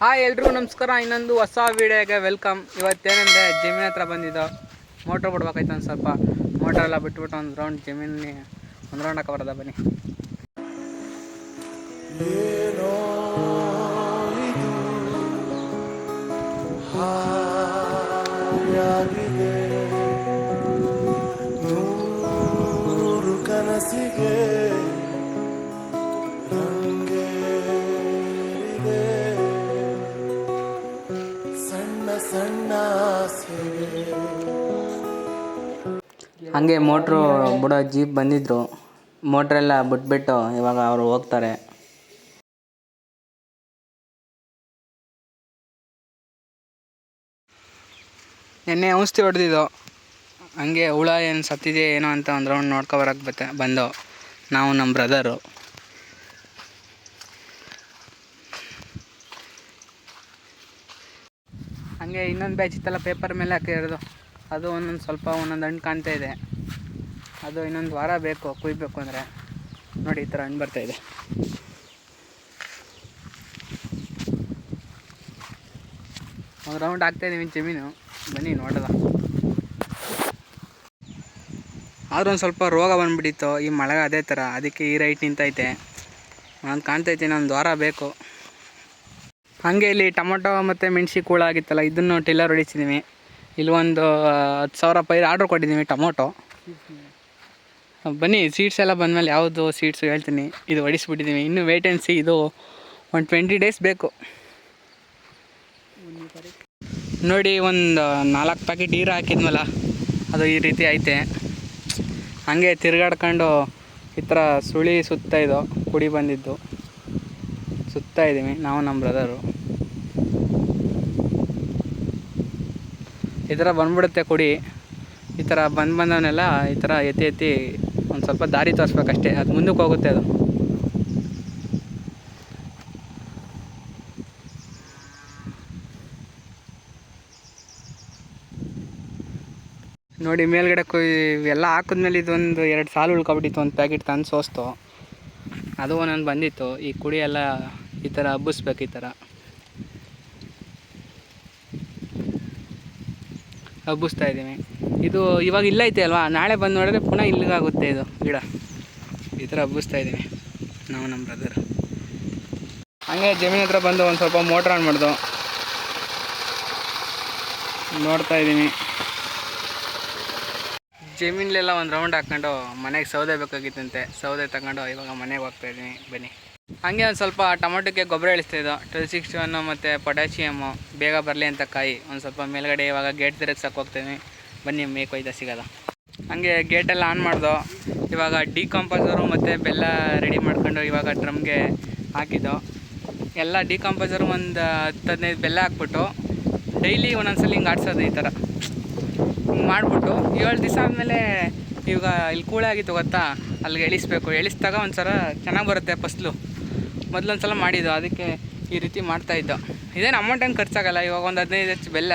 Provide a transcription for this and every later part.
Hi ಎಲ್ರಿಗೂ ನಮಸ್ಕಾರ. ಇನ್ನೊಂದು ಹೊಸ ವೀಡಿಯೋಗೆ ವೆಲ್ಕಮ್. ಇವತ್ತೇನೆಂದರೆ ಜಮೀನ್ ಹತ್ರ ಬಂದಿದ್ದು. ಮೋಟ್ರ್ ಬಿಡ್ಬೇಕಾಯ್ತು ಒಂದು ಸ್ವಲ್ಪ. ಮೋಟ್ರ್ ಎಲ್ಲ ಬಿಟ್ಬಿಟ್ಟು ಒಂದು ರೌಂಡ್ ಜಮೀನಿ ಒಂದು ರೌಂಡ್ ಹಾಕ ಬರೋದ ಬನ್ನಿ. ನೂರು ಕನಸಿಗೆ ಹಾಗೆ ಮೋಟ್ರು ಬಿಡೋ ಜೀಪ್ ಬಂದಿದ್ರು. ಮೋಟ್ರೆಲ್ಲ ಬಿಟ್ಬಿಟ್ಟು ಇವಾಗ ಅವರು ಹೋಗ್ತಾರೆ. ನೆನ್ನೆ ಔಷಧಿ ಹೊಡೆದಿದ್ದು. ಹಂಗೆ ಹುಳ ಏನು ಸತ್ತಿದೆ ಏನೋ ಅಂತ ಒಂದು ರೌಂಡ್ ನೋಡ್ಕೊ ಬರಕ್ಕೆ ಬತ್ತೆ ಬಂದು. ನಾವು ನಮ್ಮ ಬ್ರದರು ಹಾಗೆ ಇನ್ನೊಂದು ಬ್ಯಾಚ್ ಇತ್ತಲ್ಲ ಪೇಪರ್ ಮೇಲೆ ಹಾಕಿರೋದು ಅದು ಒಂದೊಂದು ಸ್ವಲ್ಪ ಒಂದೊಂದು ಹಣ್ಣು ಕಾಣ್ತಾ ಇದೆ. ಅದು ಇನ್ನೊಂದು ವಾರ ಬೇಕು, ಕುಯ್ಬೇಕು ಅಂದರೆ. ನೋಡಿ, ಈ ಥರ ಹಣ್ಣು ಇದೆ. ಒಂದು ರೌಂಡ್ ಆಗ್ತಾ ಇದ್ದೀವಿ ಜಮೀನು ಬನ್ನಿ ನೋಡೋದ ಆದ್ರೂ ಒಂದು ಸ್ವಲ್ಪ ರೋಗ ಬಂದುಬಿಟ್ಟಿತ್ತು, ಈ ಮಳೆಗೆ ಅದೇ ಥರ ಅದಕ್ಕೆ ಈ ರೈಟ್ ನಿಂತೈತೆ. ನಾನು ಕಾಣ್ತೈತೆ ಇನ್ನೊಂದು ವಾರ ಬೇಕು. ಹಾಗೆ ಇಲ್ಲಿ ಟೊಮೊಟೊ ಮತ್ತು ಮೆಣಸಿ ಕೂಳ ಆಗಿತ್ತಲ್ಲ, ಇದನ್ನು ಟೆಲ್ಲರ್ ಹೊಡಿಸಿದ್ದೀನಿ ಇಲ್ಲಿ ಒಂದು ಹತ್ತು ಸಾವಿರ ರೂಪಾಯಿ ಆರ್ಡ್ರ್ ಕೊಟ್ಟಿದ್ದೀವಿ ಟೊಮೊಟೊ. ಬನ್ನಿ ಸೀಡ್ಸ್ ಎಲ್ಲ ಬಂದಮೇಲೆ ಯಾವುದು ಸೀಡ್ಸು ಹೇಳ್ತೀನಿ. ಇದು ಹೊಡಿಸ್ಬಿಟ್ಟಿದ್ದೀನಿ ಇನ್ನು ವೇಟೆನ್ಸಿ ಇದು ಒಂದು ಟ್ವೆಂಟಿ ಡೇಸ್ ಬೇಕು. ನೋಡಿ, ಒಂದು ನಾಲ್ಕು ಪ್ಯಾಕೆಟ್ ನೀರು ಹಾಕಿದ್ವಲ್ಲ, ಅದು ಈ ರೀತಿ ಐತೆ. ಹಾಗೆ ತಿರುಗಾಡ್ಕೊಂಡು ಈ ಥರ ಸುಳಿ ಸುತ್ತ ಇದು, ಕುಡಿ ಬಂದಿದ್ದು. ಸುತ್ತಾ ಇದ್ದೀವಿ ನಾವು ನಮ್ಮ ಬ್ರದರು ಈ ಥರ ಬಂದ್ಬಿಡುತ್ತೆ ಕೊಡಿ. ಈ ಥರ ಬಂದು ಬಂದವನ್ನೆಲ್ಲ ಈ ಥರ ಎತ್ತಿ ಎತ್ತಿ ಒಂದು ಸ್ವಲ್ಪ ದಾರಿ ತೋರಿಸ್ಬೇಕಷ್ಟೇ. ಅದು ಮುಂದಕ್ಕೆ ಹೋಗುತ್ತೆ ಅದು. ನೋಡಿ, ಮೇಲ್ಗಡೆ ಕೊಯ್ ಹಾಕಿದ್ಮೇಲೆ ಇದೊಂದು ಎರಡು ಸಾಲು ಉಳ್ಕೊಬಿಟ್ಟಿತ್ತು, ಒಂದು ಪ್ಯಾಕೆಟ್ ತಂದು ಸೋಸ್ತು. ಅದು ಒಂದೊಂದು ಬಂದಿತ್ತು. ಈ ಕುಡಿ ಎಲ್ಲ ಈ ಥರ ಹಬ್ಬಿಸ್ಬೇಕು ಈ ಥರ. ಹಬ್ಬಿಸ್ತಾ ಇದ್ದೀನಿ ಇದು ಇವಾಗ ಇಲ್ಲೈತೆ ಅಲ್ವಾ? ನಾಳೆ ಬಂದು ನೋಡಿದ್ರೆ ಪುನಃ ಇಲ್ಲಿಗಾಗುತ್ತೆ ಇದು ಗಿಡ. ಈ ಥರ ಹಬ್ಬಿಸ್ತಾ ಇದ್ದೀನಿ ನಾವು ನಮ್ಮ ಬ್ರದರ್ ಹಂಗೆ ಜಮೀನ್ ಹತ್ರ ಬಂದು ಒಂದು ಸ್ವಲ್ಪ ಮೋಟ್ರ್ ಆನ್ ಮಾಡ್ದು. ನೋಡ್ತಾ ಇದ್ದೀನಿ ಜಮೀನಲ್ಲೆಲ್ಲ ಒಂದು ರೌಂಡ್ ಹಾಕ್ಕೊಂಡು ಮನೆಗೆ ಸೌದೆ ಬೇಕಾಗಿತ್ತಂತೆ. ಸೌದೆ ತಗೊಂಡು ಇವಾಗ ಮನೆಗೆ ಹೋಗ್ತಾ ಇದ್ದೀನಿ ಬನ್ನಿ. ಹಾಗೆ ಒಂದು ಸ್ವಲ್ಪ ಟೊಮೊಟೊಕ್ಕೆ ಗೊಬ್ಬರ ಇಳಿಸ್ತಾ ಇದ್ದೋ. ಟ್ವೆಲ್ ಸಿಕ್ಸ್ಟಿ ಒನ್ನು ಮತ್ತು ಪೊಟ್ಯಾಷಿಯಮ್ಮು ಬೇಗ ಬರಲಿ ಅಂತ ಕಾಯಿ. ಒಂದು ಸ್ವಲ್ಪ ಮೇಲ್ಗಡೆ ಇವಾಗ ಗೇಟ್ ತಿರುಗ್ಸಕ್ಕೆ ಹೋಗ್ತೀನಿ ಬನ್ನಿ, ಮೇಕ್ ಒಯ್ದ ಸಿಗೋಲ್ಲ. ಹಾಗೆ ಗೇಟೆಲ್ಲ ಆನ್ ಮಾಡ್ದೋ. ಇವಾಗ ಡಿಕಾಂಪೋಸರು ಮತ್ತು ಬೆಲ್ಲ ರೆಡಿ ಮಾಡ್ಕೊಂಡು ಇವಾಗ ಡ್ರಮ್ಗೆ ಹಾಕಿದ್ದು. ಎಲ್ಲ ಡಿಕಾಂಪೋಸರು ಒಂದು ಹತ್ತು ಹದಿನೈದು ಬೆಲ್ಲ ಹಾಕ್ಬಿಟ್ಟು ಡೈಲಿ ಒಂದೊಂದ್ಸಲ ಹಿಂಗೆ ಆಡ್ಸೋದು ಈ ಥರ. ಹಿಂಗೆ ಮಾಡಿಬಿಟ್ಟು ಏಳು ದಿವಸ ಆದಮೇಲೆ ಇವಾಗ ಇಲ್ಲಿ ಕೂಳೆ ಆಗಿತ್ತು ಗೊತ್ತಾ? ಅಲ್ಲಿಗೆ ಎಳಿಸ್ಬೇಕು. ಎಳಿಸಿದಾಗ ಒಂದ್ಸಲ ಚೆನ್ನಾಗಿ ಬರುತ್ತೆ ಫಸ್ಲು. ಮೊದಲೊಂದು ಸಲ ಮಾಡಿದ್ದು, ಅದಕ್ಕೆ ಈ ರೀತಿ ಮಾಡ್ತಾಯಿದ್ದು ಇದೇನು ಅಮೌಂಟ್ ಏನು ಖರ್ಚಾಗಲ್ಲ, ಇವಾಗ ಒಂದು ಹದಿನೈದು ಹೆಚ್ಚು ಬೆಲ್ಲ,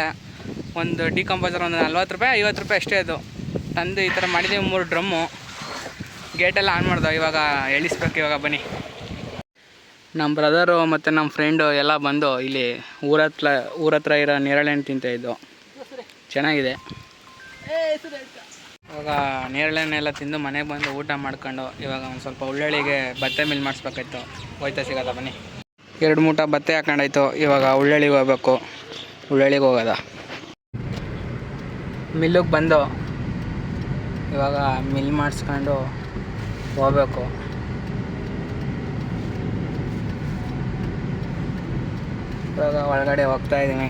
ಒಂದು ಡಿಕಂಪೋಸರ್ ಒಂದು ನಲ್ವತ್ತು ರೂಪಾಯಿ, ಐವತ್ತು ರೂಪಾಯಿ ಅಷ್ಟೇ ಅದು. ತಂದು ಈ ಥರ ಮಾಡಿದ್ದೀವಿ ಮೂರು ಡ್ರಮ್ಮು. ಗೇಟೆಲ್ಲ ಆನ್ ಮಾಡ್ದೋ, ಇವಾಗ ಎಳಿಸ್ಬೇಕು, ಇವಾಗ ಬನ್ನಿ. ನಮ್ಮ ಬ್ರದರು ಮತ್ತು ನಮ್ಮ ಫ್ರೆಂಡು ಎಲ್ಲ ಬಂದು ಇಲ್ಲಿ ಊರ ಹತ್ರ ಊರ ಹತ್ರ ಇರೋ ನೇರಳೆ ಹಣ್ಣು ತಿಂತಾಯಿದ್ದು ಚೆನ್ನಾಗಿದೆ. ಇವಾಗ ನೇರಳೆನ್ನೆಲ್ಲ ತಿಂದು ಮನೆಗೆ ಬಂದು ಊಟ ಮಾಡ್ಕೊಂಡು ಇವಾಗ ಒಂದು ಸ್ವಲ್ಪ ಉಳ್ಳಳ್ಳಿಗೆ ಬತ್ತೆ ಮಿಲ್ ಮಾಡಿಸ್ಬೇಕಾಯ್ತು. ಹೋಯ್ತಾ ಸಿಗೋದ ಬನ್ನಿ. ಎರಡು ಮೂಟ ಬತ್ತೆ ಹಾಕೊಂಡಾಯ್ತು ಇವಾಗ ಉಳ್ಳಳ್ಳಿಗೆ ಹೋಗ್ಬೇಕು. ಉಳ್ಳಳ್ಳಿಗೆ ಹೋಗೋದ. ಮಿಲ್ಲಿಗೆ ಬಂದು ಇವಾಗ ಮಿಲ್ ಮಾಡಿಸ್ಕೊಂಡು ಹೋಗ್ಬೇಕು. ಇವಾಗ ಒಳಗಡೆ ಹೋಗ್ತಾ ಇದ್ದೀನಿ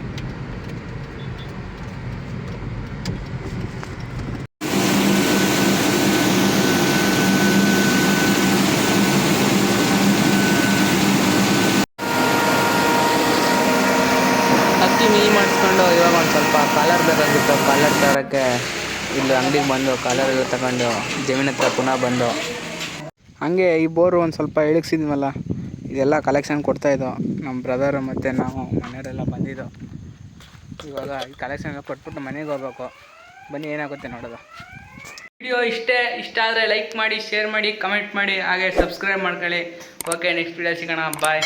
ಹತ್ತಿ ಮಿಲ್ ಮಾಡಿಸ್ಕೊಂಡು ಇವಾಗ ಒಂದು ಸ್ವಲ್ಪ ಕಾಲರ್ ಬೇಕಾಗಿತ್ತು. ಕಾಲರ್ ತರೋಕ್ಕೆ ಇಲ್ಲಿ ಅಂಗಡಿಗೆ ಬಂದು ಕಲರ್ ಎಲ್ಲ ತಗೊಂಡು, ಜಮೀನ್ ಹತ್ರ ಪುನಃ ಬಂದು. ಹಾಗೆ ಈ ಬೋರು ಒಂದು ಸ್ವಲ್ಪ ಇಳಿಸಿದ್ವಲ್ಲ, ಇದೆಲ್ಲ ಕಲೆಕ್ಷನ್ ಕೊಡ್ತಾಯಿದ್ದು ನಮ್ಮ ಬ್ರದರ್ ಮತ್ತು ನಾವು ಮನೆಯವರೆಲ್ಲ ಬಂದಿದ್ದು. ಇವಾಗ ಈ ಕಲೆಕ್ಷನ್ ಎಲ್ಲ ಕೊಟ್ಬಿಟ್ಟು ಮನೆಗೆ ಹೋಗ್ಬೇಕು. ಬನ್ನಿ, ಏನಾಗುತ್ತೆ ನೋಡೋದು. ವಿಡಿಯೋ ಇಷ್ಟೇ, ಇಷ್ಟ ಆದರೆ ಲೈಕ್ ಮಾಡಿ ಶೇರ್ ಮಾಡಿ ಕಮೆಂಟ್ ಮಾಡಿ, ಹಾಗೆ ಸಬ್ಸ್ಕ್ರೈಬ್ ಮಾಡ್ಕೊಳ್ಳಿ. ಓಕೆ ನೆಕ್ಸ್ಟ್ ವಿಡಿಯೋ ಸಿಗೋಣ. ಬಾಯ್